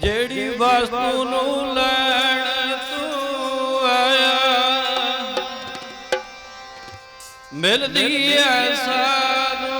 ਜਿਹੜੀ ਵਸਤੂ ਨੂੰ ਲੈਣ ਤੂੰ ਆਇਆ। ਮਿਲਦੀ ਐ ਸਾਨੂੰ।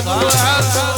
agora.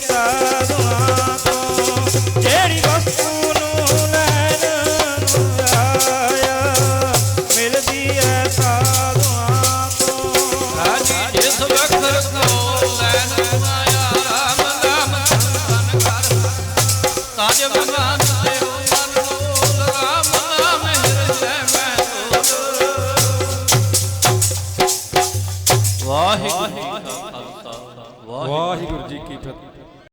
ਸਾਧੂ।